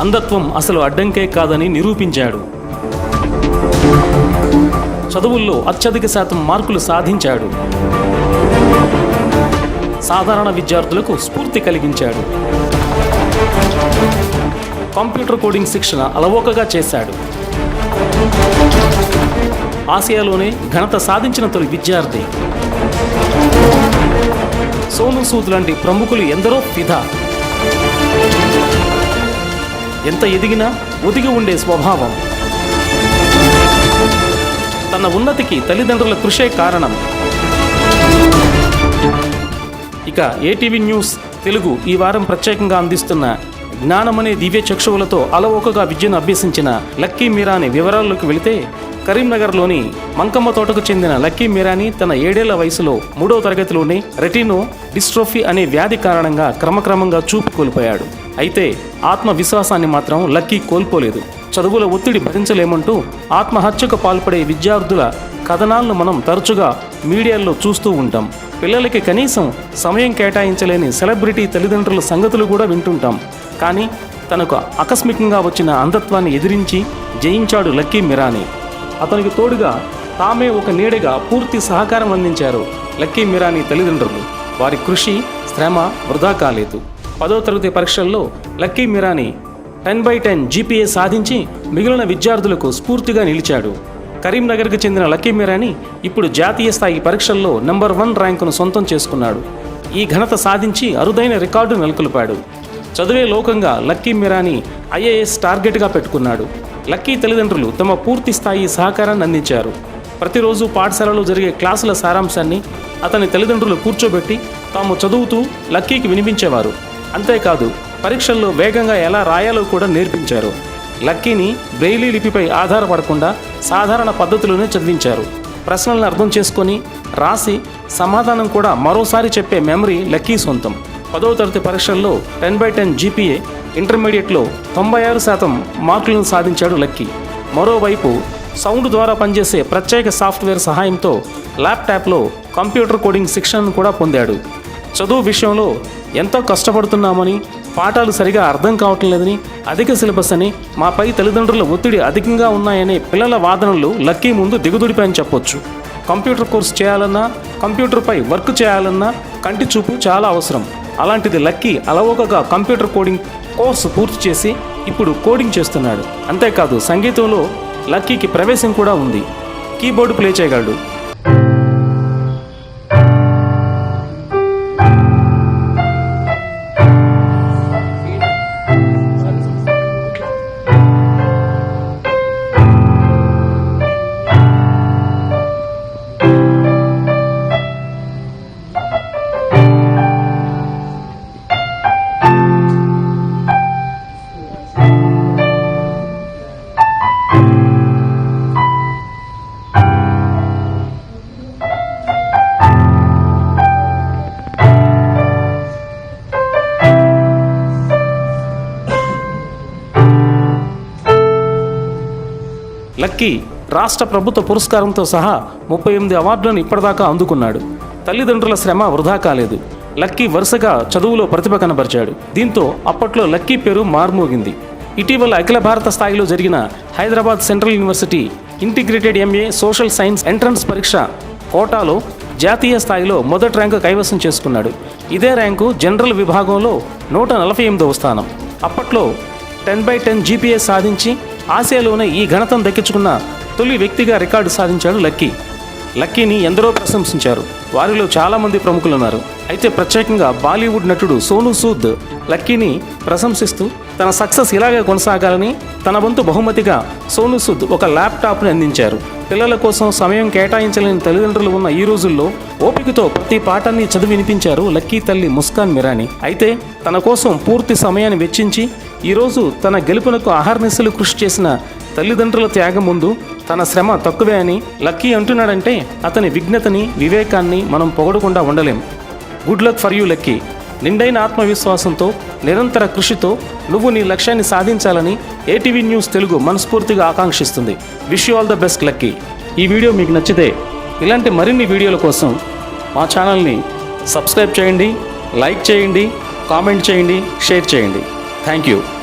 అంధత్వం అసలు అడ్డంకే కాదని నిరూపించాడు. చదువుల్లో అత్యధిక శాతం మార్కులు సాధించాడు. సాధారణ విద్యార్థులకు స్ఫూర్తి కలిగించాడు. కంప్యూటర్ కోడింగ్ శిక్షణ అలవోకగా చేశాడు. ఆసియాలోనే ఘనత సాధించిన తొలి విద్యార్థి. సోను సూద్ లాంటి ప్రముఖులు ఎందరో ఫిదా. ఎంత ఎదిగినా ఒదిగి ఉండే స్వభావం. తన ఉన్నతికి తల్లిదండ్రుల కృషే కారణం. ఇక ఏటీవీ న్యూస్ తెలుగు ఈ వారం ప్రత్యేకంగా అందిస్తున్న జ్ఞానమనే దివ్య చక్షువులతో అలవోకగా విద్యను అభ్యసించిన లక్కీ మీరాని వివరాల్లోకి వెళితే కరీంనగర్లోని మంకమ్మ తోటకు చెందిన లక్కీ మీరాని తన ఏడేళ్ళ వయసులో మూడో తరగతిలోనే రెటినో డిస్ట్రోఫీ అనే వ్యాధి కారణంగా క్రమక్రమంగా చూపు కోల్పోయాడు. అయితే ఆత్మవిశ్వాసాన్ని మాత్రం లక్కీ కోల్పోలేదు. చదువుల ఒత్తిడి భరించలేమంటూ ఆత్మహత్యకు పాల్పడే విద్యార్థుల కథనాలను మనం తరచుగా మీడియాల్లో చూస్తూ ఉంటాం. పిల్లలకి కనీసం సమయం కేటాయించలేని సెలబ్రిటీ తల్లిదండ్రుల సంగతులు కూడా వింటుంటాం. కానీ తనకు ఆకస్మికంగా వచ్చిన అంధత్వాన్ని ఎదిరించి జయించాడు లక్కీ మిరానీ. అతనికి తోడుగా తామే ఒక నీడగా పూర్తి సహకారం అందించారు. లక్కీ మిరానీ తల్లిదండ్రులు. వారి కృషి శ్రమ వృధా కాలేదు. పదో తరగతి పరీక్షల్లో Lucky Mirani ten by ten GPA సాధించి మిగిలిన విద్యార్థులకు స్ఫూర్తిగా నిలిచాడు. కరీంనగర్కి చెందిన లక్కీ మిరాని ఇప్పుడు జాతీయ స్థాయి పరీక్షల్లో నెంబర్ వన్ ర్యాంకును సొంతం చేసుకున్నాడు. ఈ ఘనత సాధించి అరుదైన రికార్డు నెలకొల్పాడు. చదువే లోకంగా లక్కీ మిరాని ఐఏఎస్ టార్గెట్గా పెట్టుకున్నాడు. లక్కీ తల్లిదండ్రులు తమ పూర్తి స్థాయి సహకారాన్ని అందించారు. ప్రతిరోజు పాఠశాలలో జరిగే క్లాసుల సారాంశాన్ని అతని తల్లిదండ్రులు కూర్చోబెట్టి తాము చదువుతూ లక్కీకి వినిపించేవారు. అంతేకాదు పరీక్షల్లో వేగంగా ఎలా రాయాలో కూడా నేర్పించారు. లక్కీని బ్రెయిలీ లిపిపై ఆధారపడకుండా సాధారణ పద్ధతిలోనే చదివించారు. ప్రశ్నలను అర్థం చేసుకొని రాసి సమాధానం కూడా మరోసారి చెప్పే మెమరీ లక్కీ సొంతం. పదవ తరగతి పరీక్షల్లో టెన్ బై టెన్ జీపీఏ ఇంటర్మీడియట్లో తొంభై ఆరు శాతం మార్కులను సాధించాడు లక్కీ. మరోవైపు సౌండ్ ద్వారా పనిచేసే ప్రత్యేక సాఫ్ట్వేర్ సహాయంతో ల్యాప్టాప్లో కంప్యూటర్ కోడింగ్ శిక్షణను కూడా పొందాడు. చదువు విషయంలో ఎంతో కష్టపడుతున్నామని పాఠాలు సరిగా అర్థం కావటం లేదని అధిక సిలబస్ అని మాపై తల్లిదండ్రుల ఒత్తిడి అధికంగా ఉన్నాయనే పిల్లల వాదనలు లక్కీ ముందు దిగుదుడిపై అని చెప్పొచ్చు. కంప్యూటర్ కోర్స్ చేయాలన్నా కంప్యూటర్పై వర్క్ చేయాలన్నా కంటి చూపు చాలా అవసరం. అలాంటిది లక్కీ అలవోకగా కంప్యూటర్ కోడింగ్ కోర్సు పూర్తి చేసి ఇప్పుడు కోడింగ్ చేస్తున్నాడు. అంతేకాదు సంగీతంలో లక్కీకి ప్రవేశం కూడా ఉంది. కీబోర్డు ప్లే చేయగలడు. లక్కీ రాష్ట్ర ప్రభుత్వ పురస్కారంతో సహా ముప్పై ఎనిమిది అవార్డులను ఇప్పటిదాకా అందుకున్నాడు. తల్లిదండ్రుల శ్రమ వృధా కాలేదు. లక్కీ వరుసగా చదువులో ప్రతిభ కనబరిచాడు. దీంతో అప్పట్లో లక్కీ పేరు మార్మోగింది. ఇటీవల అఖిల భారత స్థాయిలో జరిగిన Hyderabad central university integrated MA social science entrance పరీక్ష కోటాలో జాతీయ స్థాయిలో మొదటి ర్యాంకు కైవసం చేసుకున్నాడు. ఇదే ర్యాంకు జనరల్ విభాగంలో నూట నలభై ఎనిమిదవ స్థానం. అప్పట్లో టెన్ బై టెన్ జీపీఏ సాధించి ఆసియాలోనే ఈ ఘనతను దక్కించుకున్న తొలి వ్యక్తిగా రికార్డు సాధించాడు లక్కీ. లక్కీని ఎందరో ప్రశంసించారు. వారిలో చాలామంది ప్రముఖులు ఉన్నారు అయితే ప్రత్యేకంగా బాలీవుడ్ నటుడు సోను సూద్ లక్కీని ప్రశంసిస్తూ తన సక్సెస్ ఇలాగే కొనసాగాలని తన వంతు బహుమతిగా సోను సూద్ ఒక ల్యాప్టాప్ని అందించారు. పిల్లల కోసం సమయం కేటాయించలేని తల్లిదండ్రులు ఉన్న ఈ రోజుల్లో ఓపికతో ప్రతి పాఠాన్ని చదివి వినిపించారు లక్కీ తల్లి ముస్కాన్ మిరాని. అయితే తన కోసం పూర్తి సమయాన్ని వెచ్చించి ఈరోజు తన గెలుపునకు ఆహార్నిశలు కృషి చేసిన తల్లిదండ్రుల త్యాగం ముందు తన శ్రమ తక్కువే అని లక్కీ అంటున్నాడంటే అతని విఘ్నతని వివేకాన్ని మనం పొగడకుండా ఉండలేం. Good luck for you Lucky. నిండైన ఆత్మవిశ్వాసంతో నిరంతర కృషితో నువ్వు నీ లక్ష్యాన్ని సాధించాలని ఏటీవీ న్యూస్ తెలుగు మనస్ఫూర్తిగా ఆకాంక్షిస్తుంది. Wish you all the best Lucky. ఈ వీడియో మీకు నచ్చితే ఇలాంటి మరిన్ని వీడియోల కోసం మా ఛానల్ని సబ్స్క్రైబ్ చేయండి లైక్ చేయండి కామెంట్ చేయండి షేర్ చేయండి. Thank you